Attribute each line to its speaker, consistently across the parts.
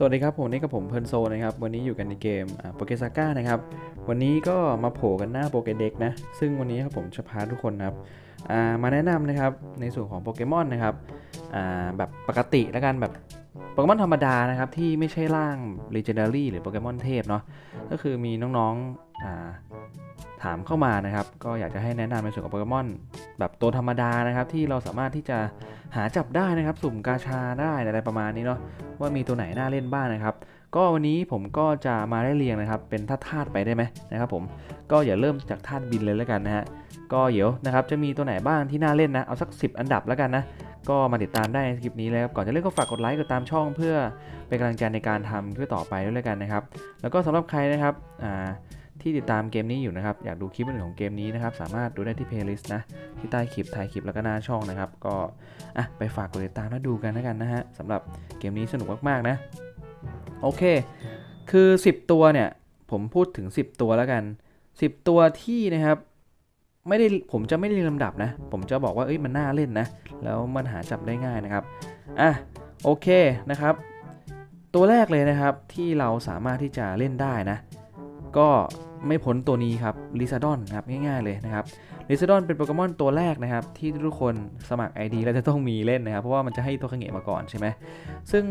Speaker 1: สวัสดีครับผมนี่กับผมเพลินโซนะครับวันนี้อยู่กันในเกมโปเกซาก้านะครับวันนี้ก็มาโผล่กันหน้าโปเกเด็กนะซึ่งวันนี้ครับผมจะพาทุกคนนะครับามาแนะนำนะครับในส่วนของโปเกมอนนะครับแบบปกติแล้วกันแบบโปเกมอนธรรมดานะครับที่ไม่ใช่ร่าง l e เจนดารี่หรือโปเกมอนเทพเนาะก็คือมีน้องๆ ถามเข้ามานะครับ ก็อยากจะให้แนะนำในส่วนของโปเกมอนแบบตัวธรรมดานะครับ ที่เราสามารถที่จะหาจับได้นะครับ สุ่มกาชาได้อะไรประมาณนี้เนาะว่ามีตัวไหนน่าเล่นบ้างนะครับ ก็วันนี้ผมก็จะมาได้เรียงนะครับ เป็นธาตุธาตุไปได้ไหมนะครับผมก็อย่าเริ่มจากธาตุบินเลยแล้วกันนะฮะก็เดี๋ยวนะครับจะมีตัวไหนบ้างที่น่าเล่นนะเอาสัก 10 อันดับแล้วกันนะก็มาติดตามได้ในคลิปนี้เลยครับก่อนจะเล่นก็ฝากกดไลค์กดตามช่องเพื่อเป็นกำลังใจในการทำเพื่อต่อไปด้วยแล้วกันนะครับ แล้วก็สำหรับใครนะครับอ่า ที่ติดตามเกมนี้อยู่นะครับ อยากดูคลิปอื่นของเกมนี้นะครับ สามารถดูได้ที่เพลย์ลิสต์นะ ที่ใต้คลิปท้ายคลิปแล้วก็หน้าช่องนะครับ ก็อะไปฝากกดติดตามและดูกันแล้วกันนะฮะสำหรับเกมนี้สนุกมากๆนะ โอเค คือ 10 ตัวเนี่ย ผมพูดถึง 10 ตัวแล้วกัน 10 ตัวที่นะครับไม่ได้ผมจะไม่ได้ลำดับนะ ผมจะบอกว่าเอ้ยมันน่าเล่นนะ แล้วมันหาจับได้ง่ายนะครับอะโอเคนะครับ ตัวแรกเลยนะครับที่เราสามารถที่จะเล่นได้นะ ก็ ไม่พ้นตัวนี้ครับลิซาดอนครับง่ายๆเลยนะครับลิซาดอนเป็นโปเกมอนตัวแรกนะครับ ที่ทุกคนสมัคร ID แล้วจะต้องมีเล่นนะครับ เพราะว่ามันจะให้ตัวขงเงะมาก่อนใช่ไหมซึ่ง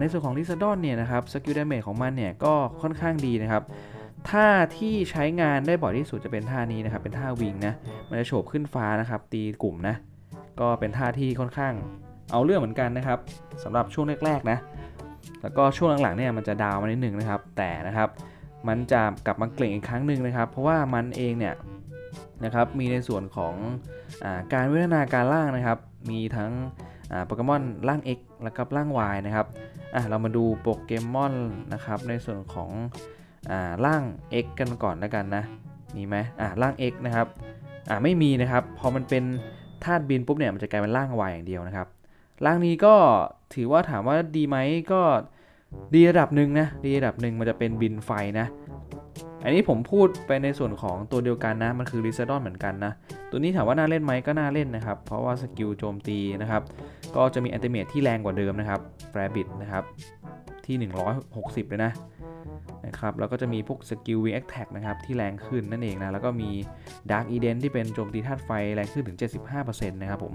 Speaker 1: ในส่วนของลิซาดอนเนี่ยนะครับสกิลดาเมจของมันเนี่ยก็ค่อนข้างดีนะครับท่าที่ใช้งานได้บ่อยที่สุดจะเป็นท่านี้นะครับ เป็นท่าวิงนะ มันจะโฉบขึ้นฟ้านะครับ ตีกลุ่มนะ ก็เป็นท่าที่ค่อนข้างเอาเรื่องเหมือนกันนะครับสำหรับช่วงแรกๆนะ แล้วก็ช่วงหลังๆเนี่ยมันจะดาวมานิดหนึ่งนะครับ แต่นะครับ มันจะกลับมาเกล่งอีกครั้งหนึ่งนะครับ เพราะว่ามันเองเนี่ยนะครับมีในส่วนของอการวิวัฒนาการล่างนะครับ มีทั้งโปเกมอนร่าง X และกับร่าง Y นะครับอะเรามาดูโปเกมอนนะครับในส่วนของอ่าร่าง X กันก่อนแล้วกันนะมีไหมอ่าร่าง X นะครับอ่าไม่มีนะครับพอมันเป็นธาตุบินปุ๊บเนี่ยมันจะกลายเป็นร่าง Y อย่างเดียวนะครับร่างนี้ก็ถือว่าถามว่าดีไหมก็ ดีระดับหนึ่งนะดีระดับหนึ่งมันจะเป็นบินไฟนะ อันนี้ผมพูดไปในส่วนของตัวเดียวกันนะ มันคือริซาดอนเหมือนกันนะ ตัวนี้ถามว่าน่าเล่นไหมก็น่าเล่นนะครับ เพราะว่าสกิลโจมตีนะครับ ก็จะมีอันติเมทที่แรงกว่าเดิมนะครับแฟรบิดนะครับที่ 160 เลยนะนะครับแล้วก็จะมีพวกสกิลวีแอคแท็กนะครับที่แรงขึ้นนั่นเองนะ แล้วก็มีดาร์กอีเดนที่เป็นโจมตีธาตุไฟแรงขึ้นถึง 75%นะครับผม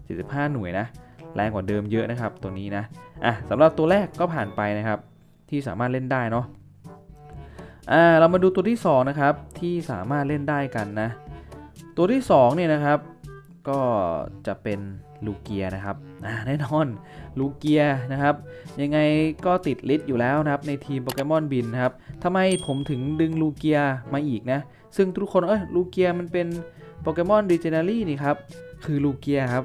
Speaker 1: 75 หน่วยนะ แรงกว่าเดิมเยอะนะครับตัวนี้นะอะสำหรับตัวแรกก็ผ่านไปนะครับ ที่สามารถเล่นได้เนาะอ่าเรามาดูตัวที่2นะครับที่สามารถเล่นได้กันนะ ตัวที่2เนี่ยนะครับ ก็จะเป็นลูเกียนะครับอ่าแน่นอนลูเกียนะครับ ยังไงก็ติดลิสต์อยู่แล้วนะครับในทีมโปเกมอนบินครับทำไมผมถึงดึงลูเกียมาอีกนะ ซึ่งทุกคนเอ้ยลูเกียมันเป็นโปเกมอนดิเจเนอรี่นี่ครับ คือลูเกียครับ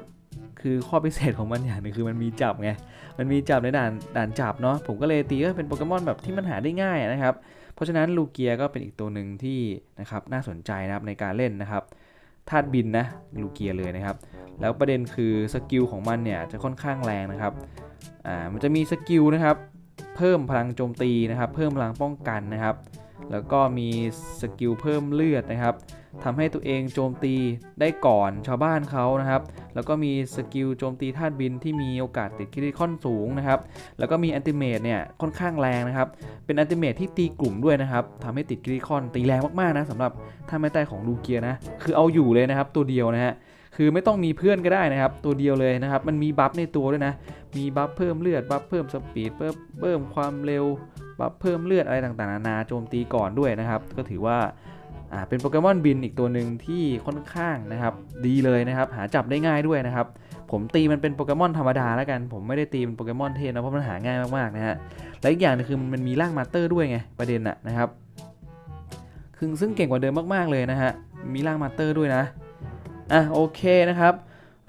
Speaker 1: คือข้อพิเศษของมันอย่างหนึงคือมันมีจับไง มันมีจับในด่านด่านจับเนาะ ผมก็เลยตีว่าเป็นโปเกมอนแบบที่มันหาได้ง่ายนะครับ เพราะฉะนั้นลูเกียก็เป็นอีกตัวหนึ่งที่นะครับน่าสนใจนะครับในการเล่นนะครับธาตุบินนะลูเกียเลยนะครับ แล้วประเด็นคือสกิลของมันเนี่ยจะค่อนข้างแรงนะครับ อ่า มันจะมีสกิลนะครับ เพิ่มพลังโจมตีนะครับ เพิ่มพลังป้องกันนะครับ แล้วก็มีสกิลเพิ่มเลือดนะครับ ทำให้ตัวเองโจมตีได้ก่อนชาวบ้านเขานะครับ แล้วก็มีสกิลโจมตีธาตุบินที่มีโอกาสติดคริติคอนสูงนะครับ แล้วก็มีแอนติเมตเนี่ยค่อนข้างแรงนะครับ เป็นแอนติเมตที่ตีกลุ่มด้วยนะครับทำให้ติดคริติคอนตีแรงมากๆนะสำหรับท่าไม้ใต้ของลูเกียนะ คือเอาอยู่เลยนะครับตัวเดียวนะฮะคือไม่ต้องมีเพื่อนก็ได้นะครับ ตัวเดียวเลยนะครับ มันมีบัฟในตัวด้วยนะ มีบัฟเพิ่มเลือด บัฟเพิ่มสปีด เพิ่มเพิ่มความเร็ว บัฟเพิ่มเลือดอะไรต่างๆนานาโจมตีก่อนด้วยนะครับ ก็ถือว่า อ่าเป็นโปเกมอนบินอีกตัวหนึ่งที่ค่อนข้างนะครับ ดีเลยนะครับ หาจับได้ง่ายด้วยนะครับ ผมตีมันเป็นโปเกมอนธรรมดาแล้วกัน ผมไม่ได้ตีเป็นโปเกมอนเทนนะเพราะมันหาง่ายมากๆนะฮะและอีกอย่างนึงคือมันมีร่างมาสเตอร์ด้วยไงประเด็นอะนะครับคือซึ่งเก่งกว่าเดิมมากๆเลยนะฮะมีร่างมาสเตอร์ด้วยนะอะโอเคนะครับ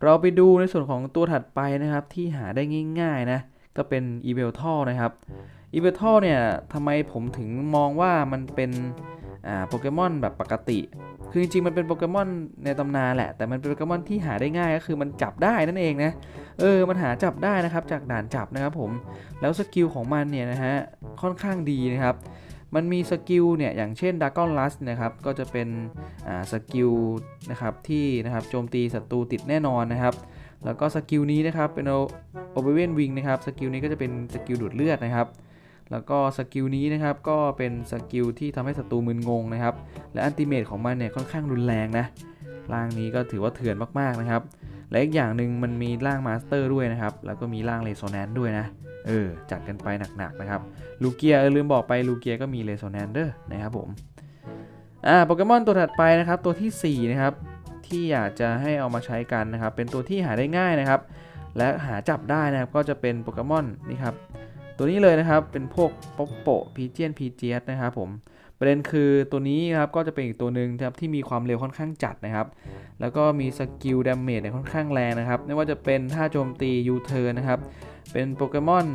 Speaker 1: เราไปดูในส่วนของตัวถัดไปนะครับที่หาได้ง่ายๆนะก็เป็นอีเวลทอนะครับ อีเวทอเนี่ยทำไมผมถึงมองว่ามันเป็นโปเกมอนแบบปกติ คือจริงๆ มันเป็นโปเกมอนในตำนานแหละ แต่มันเป็นโปเกมอนที่หาได้ง่ายก็คือมันจับได้นั่นเองนะ เออ มันหาจับได้นะครับจากด่านจับนะครับผม แล้วสกิลของมันเนี่ยนะฮะค่อนข้างดีนะครับ มันมีสกิลเนี่ยอย่างเช่นด r a g o n l u s นะครับ ก็จะเป็นสกิลนะครับที่นะครับโจมตีศัตรูติดแน่นอนนะครับ แล้วก็สกิลนี้นะครับเป็นโอเ v เวนวิงนะครับ สกิลนี้ก็จะเป็นสกิลดูดเลือดนะครับ แล้วก็สกิลนี้นะครับก็เป็นสกิลที่ทำให้ศัตรูมึนงงนะครับ และอันติเมตของมันเนี่ยค่อนข้างรุนแรงนะร่างนี้ก็ถือว่าเถื่อนมากๆนะครับ และอีกอย่างหนึ่งมันมีร่างมาสเตอร์ด้วยนะครับ แล้วก็มีร่างเลโซแนนด้วยนะ เออ จัดกันไปหนักๆนะครับ ลูเกียเออลืมบอกไปลูเกียก็มีเลโซแนนเดอร์นะครับผม อ่า โปเกมอนตัวถัดไปนะครับ ตัวทีสี่4 นะครับ ที่อยากจะให้เอามาใช้กันนะครับ เป็นตัวที่หาได้ง่ายนะครับ และหาจับได้นะครับ ก็จะเป็นโปเกมอนนี่ครับ ตัวนี้เลยนะครับเป็นพวกป๊อปโปพีเจียนพีเจียสนะครับผมประเด็นคือตัวนี้ครับก็จะเป็นอีกตัวหนึ่งครับที่มีความเร็วค่อนข้างจัดนะครับ แล้วก็มีสกิลดาเมจเนี่ยค่อนข้างแรงนะครับ ไม่ว่าจะเป็นท่าโจมตียูเทิร์นนะครับ เป็นโปเกมอน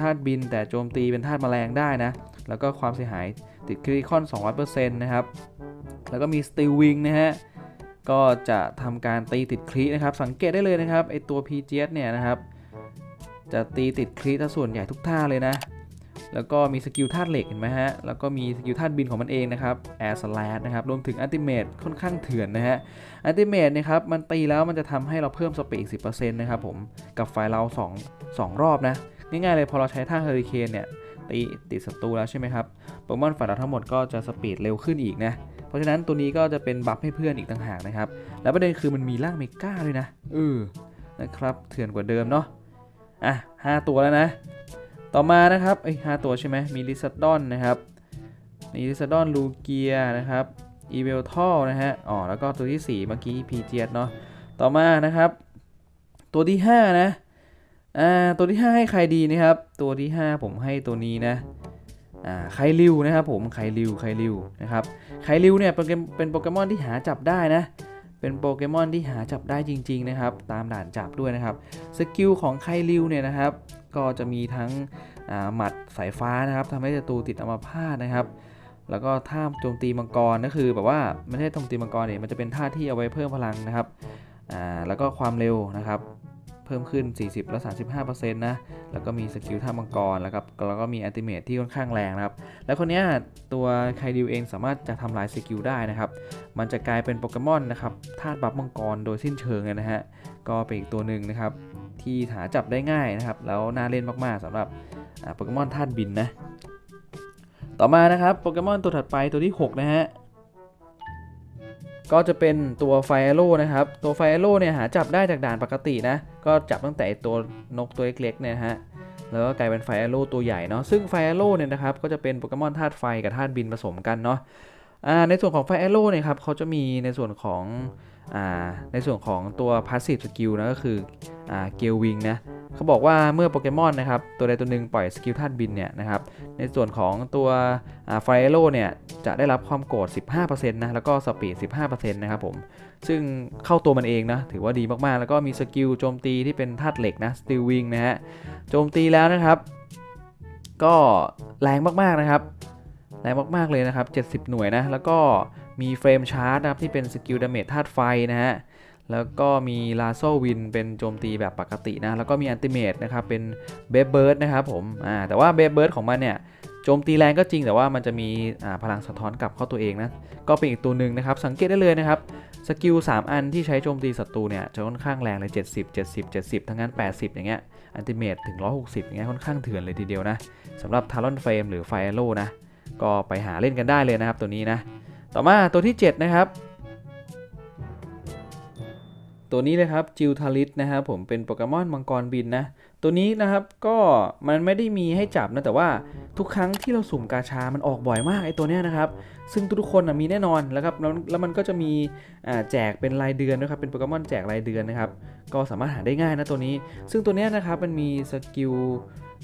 Speaker 1: ธาตุบินแต่โจมตีเป็นธาตุแมลงได้นะ แล้วก็ความเสียหายติดคริคอน 200%นะครับ แล้วก็มีสติลวิงนะฮะ ก็จะทำการตีติดครินะครับ สังเกตได้เลยนะครับไอตัว PGS เนี่ยนะครับ จะตีติดคริถ้าส่วนใหญ่ทุกท่าเลยนะ แล้วก็มีสกิลธาตุเหล็กเห็นไหมฮะ แล้วก็มีสกิลธาตุบินของมันเองนะครับ Air Slash นะครับ รวมถึงอัลติเม e ค่อนข้างเถื่อนนะฮะอัลติเม e นะครับ มันตีแล้วมันจะทำให้เราเพิ่มสปีด10%นะครับผม กับไฟเรา2 2 รอบนะ ง่ายๆเลยพอเราใช้ท่าเฮอริเคนเนี่ยตีติดศัตรูแล้วใช่ไหมครับโปเกมอนฝ่ายเราทั้งหมดก็จะสปีดเร็วขึ้นอีกนะ เพราะฉะนั้นตัวนี้ก็จะเป็นบัฟให้เพื่อนอีกต่างหากนะครับ แล้วประเด็นคือมันมีร่างเมกาด้วยนะเออนะครับ เถื่อนกว่าเดิมเนาะ อะห้าตัวแล้วนะ ต่อมานะครับเอ้ห้าตัวใช่ไหมมีลิซาดอนนะครับมีลิซาดอนลูเกียนะครับอีเวลทัลนะฮะอ๋อแล้วก็ตัวที่ 4 เมื่อกี้พีเจียเนาะต่อมานะครับ ตัวที่ 5 นะอ่าตัวที่ 5 ให้ใครดีนะครับ ตัวที่ 5 ผมให้ตัวนี้นะอ่าไคลิวนะครับผมไคลิวไคลิวนะครับไคลิวเนี่ยเป็นเกมเป็นโปเกมอนที่หาจับได้นะ เป็นโปเกมอนที่หาจับได้จริง ๆ นะครับ ตามด่านจับด้วยนะครับ สกิลของไคลิวเนี่ยนะครับ ก็จะมีทั้งหมัดสายฟ้านะครับทำให้ศัตรูติดอัมพาตนะครับ แล้วก็ท่าโจมตีมังกรก็คือแบบว่าไม่ใช่โจมตีมังกรเนี่ยมันจะเป็นท่าที่เอาไว้เพิ่มพลังนะครับแล้วก็ความเร็วนะครับ เพิ่มขึ้น 40 และ 35%นะ แล้วก็มีสกิลท่ามังกร แล้วครับ แล้วก็มีอัติเมทที่ค่อนข้างแรงนะครับ แล้วคนนี้ตัวไคดิวเองสามารถจะทำลายสกิลได้นะครับ มันจะกลายเป็นโปเกมอนนะครับธาตุบัฟมังกรโดยสิ้นเชิงเลยนะฮะ ก็เป็นอีกตัวหนึ่งนะครับ ที่หาจับได้ง่ายนะครับ แล้วน่าเล่นมากๆสำหรับโปเกมอนธาตุบินนะ ต่อมานะครับโปเกมอนตัวถัดไปตัวที่ 6 นะฮะ ก็จะเป็นตัวไฟโลนะครับ ตัวไฟโลเนี่ยหาจับได้จากด่านปกตินะ ก็จับตั้งแต่ตัวนกตัวเล็กๆเนี่ยฮะ แล้วก็กลายเป็นไฟโลตัวใหญ่เนาะ ซึ่งไฟโลเนี่ยนะครับ ก็จะเป็นโปเกมอนธาตุไฟกับธาตุบินผสมกันเนาะอ่าในส่วนของไฟโลเนี่ยครับเขาจะมีในส่วนของ ในส่วนของตัว Passive Skill นะก็คือเกลวิงนะเขาบอกว่าเมื่อโปเกมอนนะครับตัวใดตัวหนึ่งปล่อยสกิลธาตุบินเนี่ยนะครับในส่วนของตัวไฟโ r เนี่ยจะได้รับความโกรธ 15%นะแล้วก็สปีด 15%นะครับผมซึ่งเข้าตัวมันเองนะถือว่าดีมากๆ แล้วก็มีสกิลโจมตีที่เป็นธาตุเหล็กนะสติลวิงนะฮะโจมตีแล้วนะครับ ก็แรงมากๆนะครับ แรงมากๆเลยนะครับ 70 หน่วยนะ แล้วก็มีเฟรมชาร์จนะครับที่เป็นสกิลดาเมจธาตุไฟนะฮะ แล้วก็มีลาโซวินเป็นโจมตีแบบปกตินะ แล้วก็มีอันติเมตนะครับเป็นเบฟเบิร์ดนะครับผม อ่า แต่ว่าเบฟเบิร์ดของมันเนี่ยโจมตีแรงก็จริงแต่ว่ามันจะมีอ่าพลังสะท้อนกลับเข้าตัวเองนะ ก็เป็นอีกตัวหนึ่งนะครับ สังเกตได้เลยนะครับสกิล3 อันที่ใช้โจมตีศัตรูเนี่ยจะค่อนข้างแรงเลย 70 70 70 ทั้งนั้น 80 อย่างเงี้ยอันติเมตถึง 160 อย่างเงี้ยค่อนข้างเถื่อนเลยทีเดียวนะสำหรับทารอนเฟรมหรือไฟโ r นะ ก็ไปหาเล่นกันได้เลยนะครับตัวนี้นะ ต่อมาตัวที่ 7 นะครับ ตัวนี้เลยครับจิวทาริสนะครับผมเป็นโปเกมอนมังกรบินนะ ตัวนี้นะครับก็มันไม่ได้มีให้จับนะแต่ว่าทุกครั้งที่เราสุ่มกาชา มันออกบ่อยมากไอ้ตัวเนี้ยนะครับ ซึ่งทุกๆคนนะมีแน่นอนแล้วครับแล้วแล้วมันก็จะมีแจกเป็นรายเดือนนะครับเป็นโปเกมอนแจกรายเดือนนะครับก็สามารถหาได้ง่ายนะตัวนี้ ซึ่งตัวนี้นะครับมันมีสกิล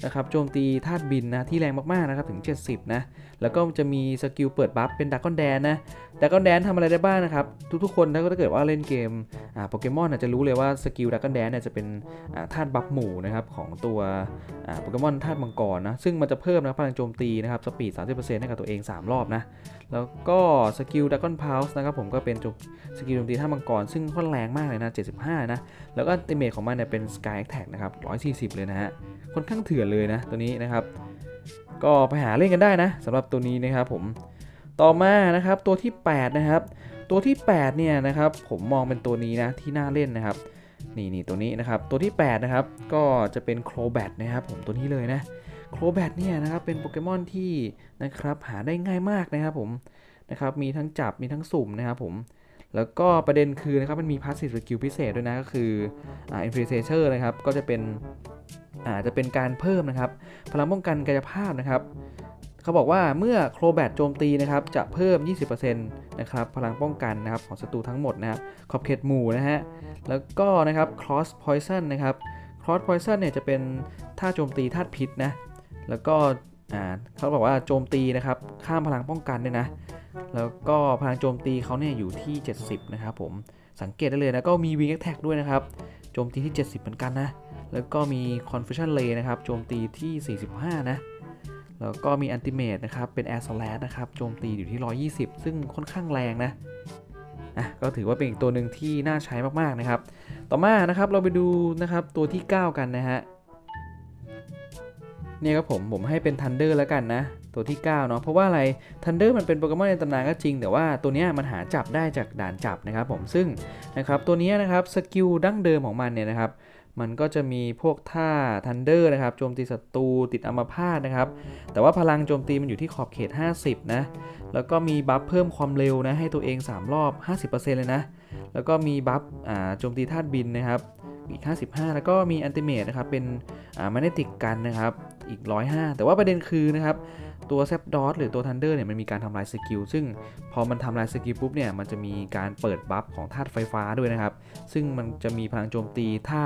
Speaker 1: นะครับโจมตีธาตุบินนะที่แรงมากๆนะครับถึง 70 นะ แล้วก็จะมีสกิลเปิดบัฟเป็นดักกอนแดนนะดักกอนแดนทำอะไรได้บ้างนะครับ ทุกๆคนถ้าถ้าเกิดว่าเล่นเกมโปเกมอนจะรู้เลยว่าสกิลดักกอนแดนเนี่ยจะเป็นอ่าธาตุบัฟหมู่นะครับของตัวโปเกมอนธาตุมังกรนะซึ่งมันจะเพิ่มนะพลังโจมตีนะครับสปีด 30%ให้กับตัวเอง 3 รอบนะ แล้วก็สกิลดักกอนพาวส์นะครับผมก็เป็นจุสกิลโจมตีท่ามังกรซึ่งค่อนแรงมากเลยนะ 75 นะ แล้วก็อัติเมทของมันเนี่ยเป็น Sky Attack นะครับ 140 เลยนะฮะค่อนข้างเถื่อนเลยนะตัวนี้นะครับ ก็ไปหาเล่นกันได้นะสำหรับตัวนี้นะครับผมต่อมานะครับตัวที่ 8 นะครับ ตัวที่ 8 เนี่ยนะครับผมมองเป็นตัวนี้นะที่น่าเล่นนะครับนี่นี่ตัวนี้นะครับตัวที่ 8 นะครับ ก็จะเป็นโครแบทนะครับผมตัวนี้เลยนะ โครแบทเนี่ยนะครับเป็นโปเกมอนที่นะครับหาได้ง่ายมากนะครับผมนะครับมีทั้งจับมีทั้งสุ่มนะครับผมแล้วก็ประเด็นคือนะครับมันมีพาสซีฟสกิลพิเศษด้วยนะก็คืออ่าอินฟลูเซเชอร์นะครับก็จะเป็นอาจะเป็นการเพิ่มนะครับ พลังป้องกันกายภาพนะครับ เขาบอกว่าเมื่อโครแบทโจมตีนะครับ จะเพิ่ม 20%นะครับพลังป้องกันนะครับของศัตรูทั้งหมดนะครับขอบเขตหมู่นะฮะแล้วก็นะครับ cross poison นะครับ cross poison เนี่ยจะเป็นท่าโจมตีธาตุพิษนะ แล้วก็เขาบอกว่าโจมตีนะครับ ข้ามพลังป้องกันด้วยนะ แล้วก็พลังโจมตีเขาเนี่ยอยู่ที่ 70 นะครับผม สังเกตได้เลยนะ ก็มี wing attack ด้วยนะครับ โจมตีที่ 70 เหมือนกันนะ แล้วก็มี confusion ray นะครับ โจมตีที่ 45 นะ แล้วก็มี ultimate นะครับ เป็น air slash นะครับ โจมตีอยู่ที่ 120 ซึ่งค่อนข้างแรงนะอะก็ถือว่าเป็นอีกตัวหนึ่งที่น่าใช้มากๆนะครับ ต่อมานะครับเราไปดูนะครับตัวที่ 9 กันนะฮะ เนี่ยครับผมผมให้เป็น Thunder แล้วกันนะ ตัวที่ 9 เนาะเพราะว่าอะไร Thunder มันเป็นโปเกมอนในตำนานก็จริง แต่ว่าตัวนี้มันหาจับได้จากด่านจับนะครับผมซึ่งนะครับตัวนี้นะครับสกิลดั้งเดิมของมันเนี่ยนะครับมันก็จะมีพวกท่า Thunder นะครับโจมตีศัตรูติดอัมพาตนะครับ แต่ว่าพลังโจมตีมันอยู่ที่ขอบเขต 50 นะ แล้วก็มีบัฟเพิ่มความเร็วนะให้ตัวเอง 3 รอบ 50%เลยนะ แล้วก็มีบัฟโจมตีธาตุบินนะครับ อีก 55 แล้วก็มีอันติเมตนะครับ เป็นอ่าแมกเนติกกันนะครับ อีก 105 แต่ว่าประเด็นคือนะครับ ตัวแซปดอสหรือตัวทันเดอร์เนี่ยมันมีการทำลายสกิล ซึ่งพอมันทำลายสกิลปุ๊บเนี่ย มันจะมีการเปิดบัฟของธาตุไฟฟ้าด้วยนะครับ ซึ่งมันจะมีพลังโจมตีท่า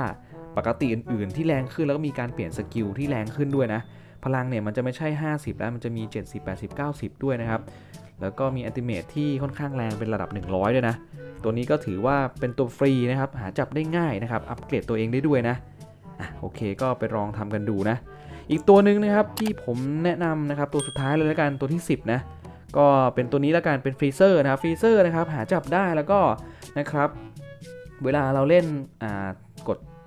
Speaker 1: ปกติอื่น ๆ ที่แรงขึ้นแล้วก็มีการเปลี่ยนสกิลที่แรงขึ้นด้วยนะ พลังเนี่ยมันจะไม่ใช่ 50 แล้วมันจะมี 70 80 90 ด้วยนะครับ แล้วก็มีอันติเมตที่ค่อนข้างแรงเป็นระดับ 100 ด้วยนะ ตัวนี้ก็ถือว่าเป็นตัวฟรีนะครับ หาจับได้ง่ายนะครับ อัปเกรดตัวเองได้ด้วยนะอะโอเคก็ไปลองทำกันดูนะ อีกตัวหนึ่งนะครับที่ผมแนะนำนะครับตัวสุดท้ายเลยแล้วกันตัวที่ 10 นะก็เป็นตัวนี้แล้วกันเป็นฟรีเซอร์นะครับฟรีเซอร์นะครับหาจับได้แล้วก็นะครับเวลาเราเล่นอ่า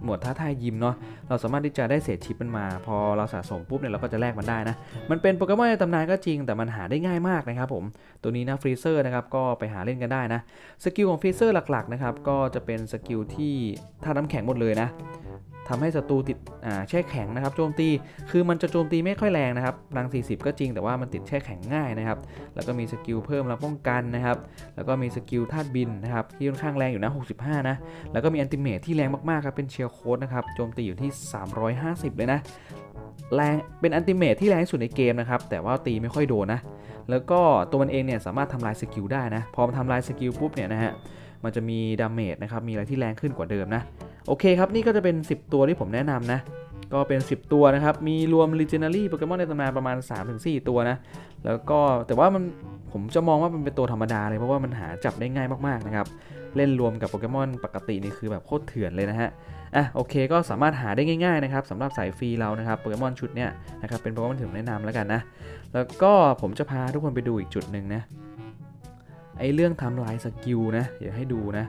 Speaker 1: หมวดท้าทายยิมเนาะเราสามารถที่จะได้เศษชิปมันมา พอเราสะสมปุ๊บเนี่ยเราก็จะแลกมันได้นะ มันเป็นโปเกมอนในตำนานก็จริงแต่มันหาได้ง่ายมากนะครับผมตัวนี้นะฟรีเซอร์นะครับก็ไปหาเล่นกันได้นะสกิลของฟรีเซอร์หลักๆนะครับก็จะเป็นสกิลที่ท่าน้ำแข็งหมดเลยนะ ทำให้ศัตรูติดแช่แข็งนะครับโจมตีคือมันจะโจมตีไม่ค่อยแรงนะครับพลัง 40 ก็จริงแต่ว่ามันติดแช่แข็งง่ายนะครับ แล้วก็มีสกิลเพิ่มรับป้องกันนะครับ แล้วก็มีสกิลธาตุบินนะครับที่ค่อนข้างแรงอยู่นะ65 นะ แล้วก็มีอันติเมทที่แรงมากๆครับเป็นเชียร์โค้ดนะครับโจมตีอยู่ที่ 350 เลยนะแรงเป็นอันติเมทที่แรงที่สุดในเกมนะครับแต่ว่าตีไม่ค่อยโดนนะแล้วก็ตัวมันเองเนี่ยสามารถทำลายสกิลได้นะพอมันทำลายสกิลปุ๊บเนี่ยนะฮะมันจะมีดาเมจนะครับมีอะไรที่แรงขึ้นกว่าเดิมนะ โอเคครับ นี่ก็จะเป็น 10 ตัวที่ผมแนะนำนะ ก็เป็น 10 ตัวนะครับ มีรวม Legendary โปเกมอนในตำนานประมาณ 3-4 ตัวนะ แล้วก็แต่ว่ามันผมจะมองว่ามันเป็นตัวธรรมดาเลยเพราะว่ามันหาจับได้ง่ายมากๆนะครับ เล่นรวมกับโปเกมอนปกตินี่คือแบบโคตรเถื่อนเลยนะฮะอะโอเคก็สามารถหาได้ง่ายๆนะครับสำหรับสายฟรีเรานะครับโปเกมอนชุดเนี้ยนะครับเป็นโปเกมอนที่ผมแนะนำแล้วกันนะ แล้วก็ผมจะพาทุกคนไปดูอีกจุดหนึ่งนะ ไอเรื่องทำลายสกิลนะเดี๋ยวให้ดูนะ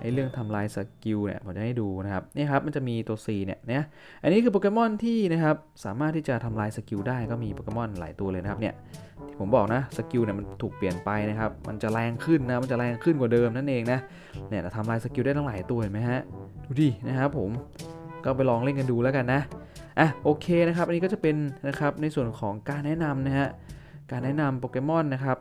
Speaker 1: ไอเรื่องทำลายสกิลเนี่ยผมจะให้ดูนะครับนี่ครับมันจะมีตัว C เนี่ยเนี่ยอันนี้คือโปเกมอนที่นะครับสามารถที่จะทำลายสกิลได้ก็มีโปเกมอนหลายตัวเลยนะครับเนี่ยที่ผมบอกนะสกิลเนี่ยมันถูกเปลี่ยนไปนะครับมันจะแรงขึ้นนะมันจะแรงขึ้นกว่าเดิมนั่นเองนะเนี่ยทำลายสกิลได้ตั้งหลายตัวเห็นไหมฮะดูดินะครับผมก็ไปลองเล่นกันดูแล้วกันนะอะโอเคนะครับอันนี้ก็จะเป็นนะครับในส่วนของการแนะนำนะฮะการแนะนำโปเกมอนนะครับ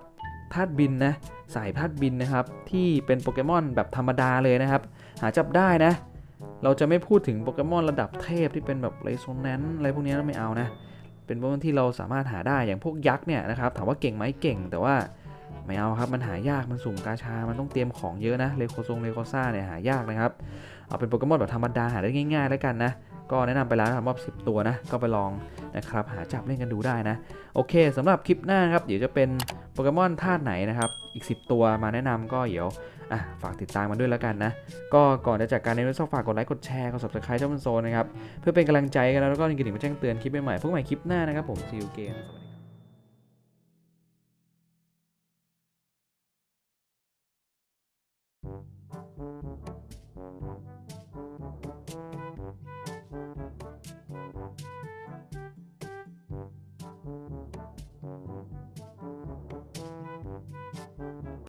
Speaker 1: ธาตุบินนะ สายธาตุบินนะครับ ที่เป็นโปเกมอนแบบธรรมดาเลยนะครับ หาจับได้นะ เราจะไม่พูดถึงโปเกมอนระดับเทพที่เป็นแบบเรโซแนนอะไรพวกนี้เราไม่เอานะ เป็นโปเกมอนที่เราสามารถหาได้อย่างพวกยักษ์เนี่ยนะครับถามว่าเก่งไหมเก่ง แต่ว่าไม่เอาครับมันหายากมันสุ่มกาชา มันต้องเตรียมของเยอะนะเลโคซงเลโคซ่าเนี่ยหายากนะครับ เอาเป็นโปเกมอนแบบธรรมดาหาได้ง่ายๆแล้วกันนะ ก็แนะนำไปแล้วนะครับว่า10ตัวนะ ก็ไปลองนะครับ หาจับเล่นกันดูได้นะ โอเคสำหรับคลิปหน้าครับ เดี๋ยวจะเป็นโปเกมอนธาตุไหนนะครับ อีก 10 ตัวมาแนะนำก็เดี๋ยวอะฝากติดตามมาด้วยแล้วกันนะ ก็ก่อนจะจากการในวิดีโอฝากกดไลค์กดแชร์กด subscribe ช่องมันโซนนะครับ เพื่อเป็นกำลังใจกันแล้วก็กระดิ่งมาแจ้งเตือนคลิปใหม่ๆพวกใหม่คลิปหน้านะครับผม see you again